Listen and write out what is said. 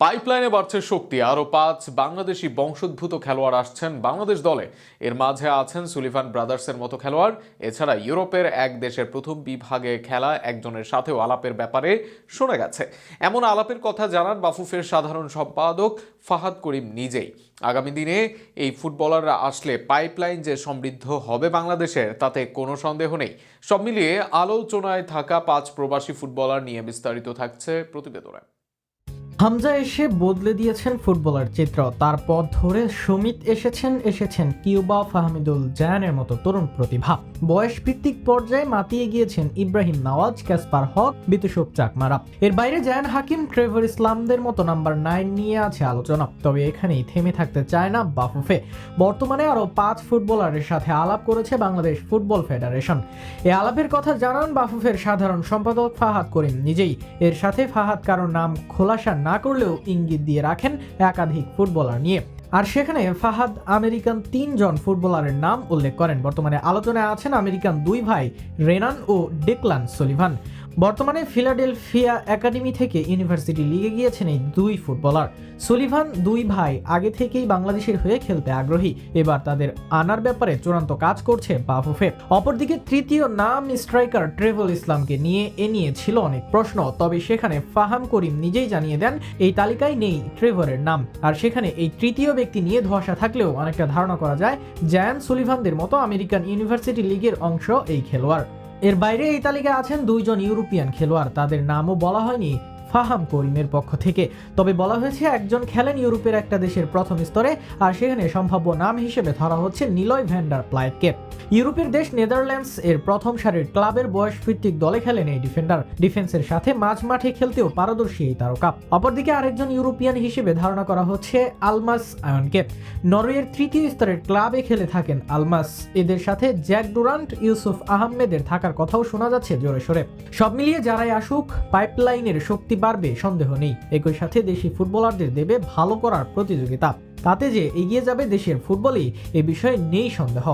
পাইপলাইনে বাড়ছে শক্তি। আরও পাঁচ বাংলাদেশি বংশোদ্ভূত খেলোয়াড় আসছেন বাংলাদেশ দলে। এর মাঝে আছেন সুলিভান ব্রাদার্সের মতো খেলোয়াড়। এছাড়া ইউরোপের এক দেশের প্রথম বিভাগে খেলা একজনের সাথেও আলাপের ব্যাপারে শোনা গেছে। এমন আলাপের কথা জানান বাফুফের সাধারণ সম্পাদক ফাহাদ করিম নিজেই। আগামী দিনে এই ফুটবলাররা আসলে পাইপলাইন যে সমৃদ্ধ হবে বাংলাদেশের, তাতে কোনো সন্দেহ নেই। সব মিলিয়ে আলোচনায় থাকা পাঁচ প্রবাসী ফুটবলার নিয়ে বিস্তারিত থাকছে প্রতিবেদনে। হামজা এসে বদলে দিয়েছেন ফুটবলার চিত্র। তার পথ ধরে সুমিত এসেছেন এসেছেন কিউবা ফাহমিদুল জায়ানের মতো তরুণ প্রতিভা। বয়স ভিত্তিক পর্যায়ে মাতিয়ে গিয়েছেন ইব্রাহিম নওয়াজ, ক্যাসপার হক, বিতুষক চাকমারা। এর বাইরে জায়ান হাকিম, ট্রেভর ইসলামদের মতো নাম্বার নাইন নিয়ে আছে আলোচনা। তবে এখানেই থেমে থাকতে চায় না বাফুফে। বর্তমানে আরও পাঁচ ফুটবলারের সাথে আলাপ করেছে বাংলাদেশ ফুটবল ফেডারেশন। এ আলাপের কথা জানান বাফুফের সাধারণ সম্পাদক ফাহাদ করিম নিজেই। এর সাথে ফাহাদ কারোর নাম, খোলাসা না করলেও ইঙ্গিত দিয়ে রাখেন একাধিক ফুটবলার নিয়ে। আর সেখানে ফাহাদ আমেরিকান তিনজন ফুটবলারের নাম উল্লেখ করেন। বর্তমানে আলোচনায় আছেন আমেরিকান দুই ভাই রেনান ও ডেকলান সলিভান। বর্তমানে ফিলাডেলফিয়া একাডেমি থেকে ইউনিভার্সিটি লিগে গিয়েছেন এই দুই ফুটবলার। সলিভান দুই ভাই আগে থেকেই বাংলাদেশের হয়ে খেলতে আগ্রহী। এবার তাদের আনার ব্যাপারে চূড়ান্ত কাজ করছে বাফুফে। অপরদিকে তৃতীয় নাম স্ট্রাইকার ট্রেভল ইসলামকে নিয়ে এ নিয়ে ছিল অনেক প্রশ্ন, তবে সেখানে ফাহাম করিম নিজেই জানিয়ে দেন, এই তালিকায় নেই ট্রেভরের নাম। আর সেখানে এই তৃতীয় ব্যক্তি নিয়ে ধোয়াশা থাকলেও অনেকটা ধারণা করা যায়, জ্যান সুলিভানদের মতো আমেরিকান ইউনিভার্সিটি লিগের অংশ এই খেলোয়াড়। এর বাইরে এই তালিকায় আছেন দুইজন ইউরোপিয়ান খেলোয়াড়। তাদের নামও বলা হয়নি। ফাহাম করিমের পক্ষ থেকে। তবে বলা হয়েছে, একজন খেলেন ইউরোপের একটা দেশের প্রথম স্তরে, আর সেখানে সম্ভাব্য নাম হিসেবে ধরা হচ্ছে নিলয় ভ্যান্ডার প্লাইটকে ইউরোপের দেশ নেদারল্যান্ডস এর প্রথম সারির ক্লাবের বয়স ভিত্তিক দলে খেলেন এই ডিফেন্ডার। ডিফেন্সের সাথে মাঝ মাঠে খেলতেও পারদর্শী এই তারকা। অপরদিকে আরেকজন ইউরোপিয়ান হিসেবে ধারণা করা হচ্ছে আলমাস আয়নকে। নরওয়ের তৃতীয় স্তরের ক্লাবে খেলে থাকেন আলমাস। এদের সাথে জ্যাক ডুরান্ট, ইউসুফ আহমেদের থাকার কথাও শোনা যাচ্ছে জোরে সোরে। সব মিলিয়ে যারাই আসুক, পাইপলাইনের শক্তি বাড়বে, সন্দেহ নেই। একই সাথে দেশি ফুটবলারদের দেবে ভালো করার প্রতিযোগিতা। তাতে যে এগিয়ে যাবে দেশের ফুটবলই এ বিষয়ে নেই সন্দেহ।